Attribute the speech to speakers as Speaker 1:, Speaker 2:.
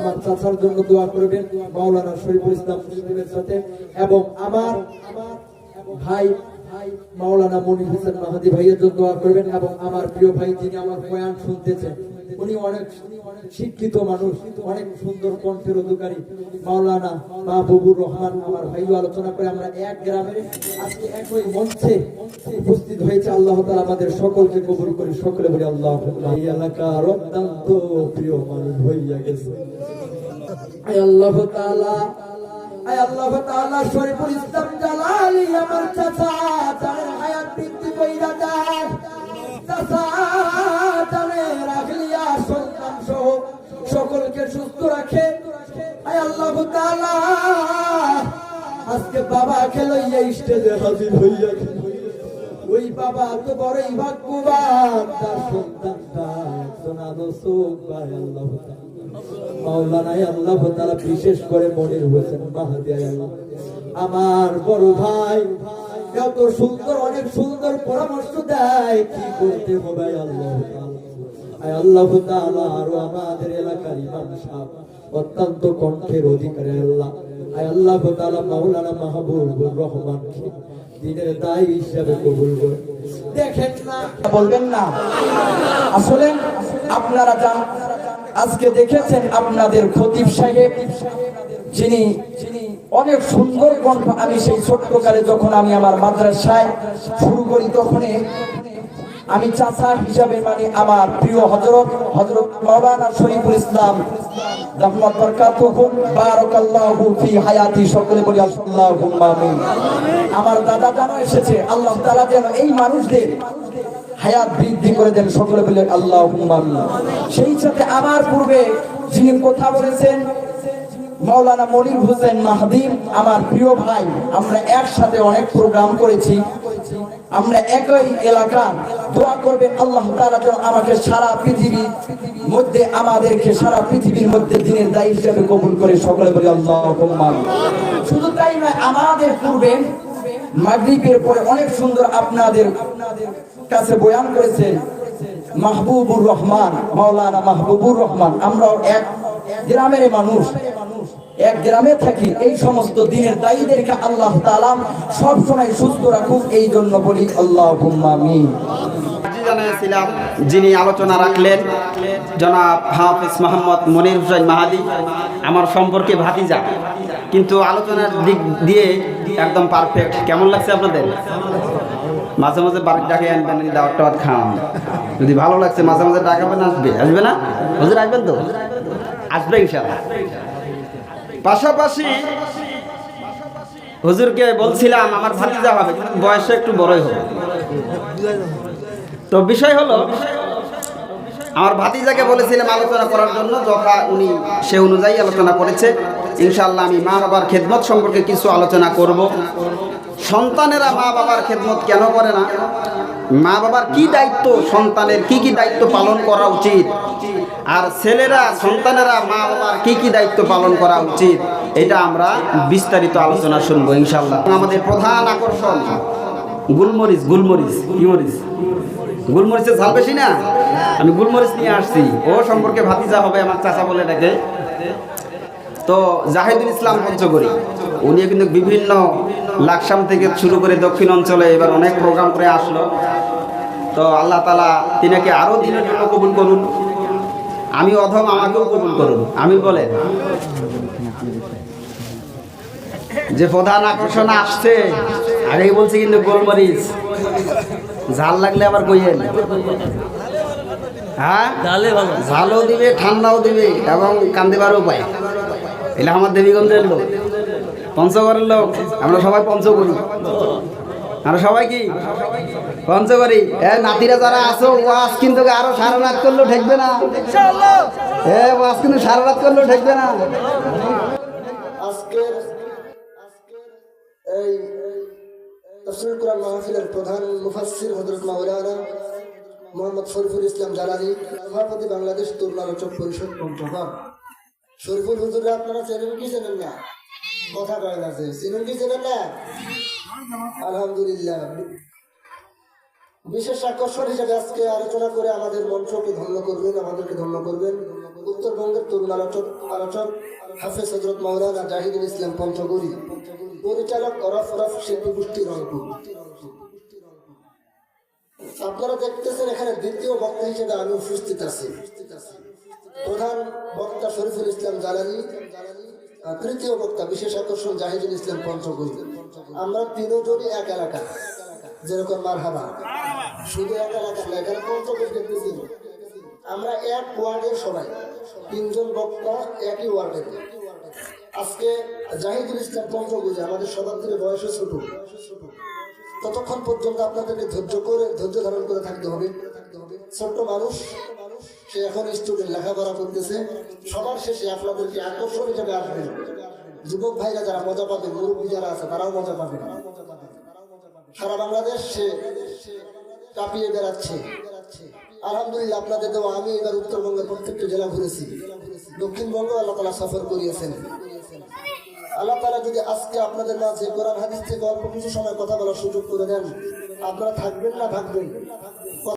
Speaker 1: আমার চাচার জন্য দোয়া করবেন, মাওলানা শরীফুল ইসলাম মুসলিমের সাথে। এবং আমার ভাই, মাওলানা মনির হোসেন মাহাদি ভাইয়ের জন্য দোয়া করবেন, এবং আমার প্রিয় ভাই যিনি আমার বয়ান শুনতেছেন, উনি অনেক শিক্ষিত মানুষ, অনেক সুন্দর কণ্ঠের অধিকারী। মাওলানা মাহবুবুর রহমান আমার ভাইও আলোচনা করে আমরা এক গ্রামের আজকে একই মঞ্চে উপস্থিত হয়েছে। আল্লাহ তাআলা আমাদের সকলকে কবুল করে, সকলে বলে আল্লাহ এই এলাকার অত্যন্ত প্রিয় মানুষ হইয়া গেছে। আল্লাহ তাআলা, আয় আল্লাহ তাআলা, শরীফুল ইসলাম জালালি আমার চাচা তার হায়াত বৃদ্ধি কইরা দেয় চাচা জানে রাখলিয়া সন্তান সহ সকলকে সুস্থ রাখে। আয় আল্লাহ তাআলা, আজকে বাবা খেলো এই স্টেজে হাজির হইয়া ওই বাবা তো বড়ই ভাগ্যবান, তার সন্তানটা একজন আদর্শ আল্লাহ তাআলা। বিশেষ করে মনির হোসেন আমার বড় ভাই এত সুন্দর, অনেক সুন্দর পরামর্শ দেয়। কি করতে হবে আল্লাহ অত্যন্ত কণ্ঠের অধিকারী আল্লাহ। আয় আল্লাহ তাআলা, মাওলানা মাহবুবুর দিনের দায়ী হিসাবে কবুল করে দেখেন না, বলবেন না। আসলে আপনারা যান। আজকে দেখেছেন আপনাদের খতিব সাহেব, যিনি অনেক সুন্দর কণ্ঠ আমি সেই ছোট্টকালে যখন আমি আমার মাদ্রাসায় শুরু করি তখন আমি চাচা হিসাবে মানে আমার প্রিয় হজরত হজরত মাওলানা শরীফুল ইসলাম রহমত বরকাতুহু, বারাকাল্লাহু ফি হায়াতি সকলে বলি আল্লাহুম্মা আমিন। আমার দাদা জানো এসেছে, আল্লাহ তাআলা যেন এই মানুষদের হায়াত বৃদ্ধি করে দেন সকলে বলে আল্লাহ। সেই সাথে আমার পূর্বে যিনি কথা বলেছেন, মাওলানা মনির হোসেন মাহদিম আমার প্রিয় ভাই, আমরা একসাথে অনেক প্রোগ্রাম করেছি। আমরা একই এলাকা, দোয়া করবে আল্লাহ তাআলা যেন আমাকে সারা পৃথিবীর মধ্যে, আমাদেরকে সারা পৃথিবীর মধ্যে দিনের দায়ী হিসেবে কবুল করে সকলে বলে আল্লাহ। শুধু তাই নয়, আমাদের পূর্বে মাগরিবের পরে অনেক সুন্দর আপনাদের আপনাদের কাছে বয়ান করেছেন মাহবুবুর রহমান, মাওলানা মাহবুবুর রহমান, আমরাও এক গ্রামের মানুষ, এক গ্রামে থাকি, এই সমস্ত দিনের দায়ীদেরকে আল্লাহ তালাম সব সময় সুস্থ রাখুক, এই জন্য বলি আল্লাহ
Speaker 2: জানিয়েছিলাম যিনি আলোচনা রাখলেন, জনাব হাফিজ মোহাম্মদ মনির হুসাইন মাহাদি, আমার সম্পর্কে ভাতিজা। কিন্তু আলোচনার দিক দিয়ে একদম পারফেক্ট কেমন লাগছে আপনাদের? মাঝে মাঝে বাড়ির ডাকে আনবেন দাওয়াত টাওয়াত খাওয়ান। যদি ভালো লাগছে, মাঝে মাঝে ডাকাবেন আসবে। আসবে না? হুজুর আসবেন তো? আসবে ইনশাল্লাহ পাশাপাশি হুজুরকে বলছিলাম, আমার ভাতিজা হবে কিন্তু বয়সে একটু বড়ই হবে। তো বিষয় হলো, আমার ভাতিজাকে বলেছিলাম আলোচনা করার জন্য, যথা উনি সে অনুযায়ী আলোচনা করেছে। ইনশাল্লাহ আমি মা বাবার খেদমত সম্পর্কে কিছু আলোচনা করব। সন্তানেরা মা বাবার খেদমত কেন করে না? মা বাবার কি দায়িত্ব সন্তানের? কি কি দায়িত্ব পালন করা উচিত? আর ছেলেরা, সন্তানেরা মা বাবার কি কি দায়িত্ব পালন করা উচিত? এটা আমরা বিস্তারিত আলোচনা শুনব ইনশাল্লাহ আমাদের প্রধান আকর্ষণ, গুলমরিচ গুলমরিচ কি মরিচ গুলমরিচের ঝাল বেশি না? আমি গুলমরিচ নিয়ে আসছি। ও সম্পর্কে ভাতিজা হবে, আমার চাচা বলে ডাকে। তো জাহিদুল ইসলাম পঞ্চগড়ি উনি কিন্তু বিভিন্ন লাকসাম থেকে শুরু করে দক্ষিণ অঞ্চলে এবার অনেক প্রোগ্রাম করে আসলো। তো আল্লাহ তালা তিনাকে আরও দিনের জন্য কবুল করুন। আমি অধম আমাকেও কবুল করুন। আমি বলেন। যে প্রধান আকর্ষণ আসছে আগেই বলছি কিন্তু গোলমরিচ। ঝাল লাগলে আবার কইয়েন হ্যাঁ? ঝালও দিবে ঠান্ডাও দিবে এবং কান্দিবারও পায় এটা আমার দেবীগঞ্জের লোক। পঞ্চগড়ের লোক। আমরা সবাই পঞ্চ করি আমরা সবাই কি? পঞ্চ করি এ, নাতিরা যারা আছো ওয়াজ কিন্তু আরও সারা রাত করলেও ঠেকবে না। এ কিন্তু সারা রাত করলেও ঠেকবে না।
Speaker 3: আজকের এই তফসিল কোরআন মাহফিলের প্রধান মুফাসসির হযরত মাওলানা মোহাম্মদ ইসলাম জালালি, সভাপতি বাংলাদেশ তরুণ আলোচক পরিষদ পঞ্চগড়। শরীফুল হুজুরে আপনারা চেনেন কি চেনেন না? কথা কয়েন আছে চিনেন কি চেনেন না? আলহামদুলিল্লাহ। বিশেষ আকর্ষণ হিসেবে আজকে আলোচনা করে আমাদের মঞ্চকে ধন্য করবেন, আমাদেরকে ধন্য করবেন। উত্তরবঙ্গের তরুণ আলোচক আলোচক হাফেজ হজরত মাওলানা জাহিদুল ইসলাম পঞ্চগড়ি, পরিচালক রফ রফ শিল্পী গোষ্ঠী রংপুর। আপনারা দেখতেছেন এখানে দ্বিতীয় বক্তা হিসেবে আমি উপস্থিত আছি। প্রধান বক্তা শরীফুল ইসলাম জালানি তৃতীয় বক্তা বিশেষ আকর্ষণ জাহিদুল ইসলাম পঞ্চগড়ি আমরা তিনজনই এক এলাকা, যেরকম মারহাবা। শুধু এক এলাকা পঞ্চগড়ি আমরা এক ওয়ার্ডের সবাই, তিনজন বক্তা একই ওয়ার্ডের। আজকে জাহিদুল ইসলাম পঞ্চগুজি আমাদের সবার থেকে বয়সে ছোট। ততক্ষণ পর্যন্ত আপনাদেরকে ধৈর্য করে, ধৈর্য ধারণ করে থাকতে হবে। ছোট্ট মানুষ সে এখন স্টুডেন্ট লেখাপড়া করতেছে। সবার শেষে আপনাদেরকে আকর্ষণ হিসেবে আসবেন। যুবক ভাইরা যারা মজা পাবে, মুরব্বী যারা আছে, তারাও মজা পাবে। সারা বাংলাদেশ সে কাঁপিয়ে বেড়াচ্ছে। আলহামদুলিল্লাহ আপনাদের দেওয়া, আমি এবার উত্তরবঙ্গের প্রত্যেকটা জেলা ঘুরেছি। দক্ষিণবঙ্গ আল্লাহ তালা সফর করিয়েছেন। আল্লাহ তালা যদি আজকে আপনাদের মাঝে কোরআন, হাদিস থেকে অল্প কিছু সময় কথা বলার সুযোগ করে দেন, আপনারা থাকবেন না থাকবেন।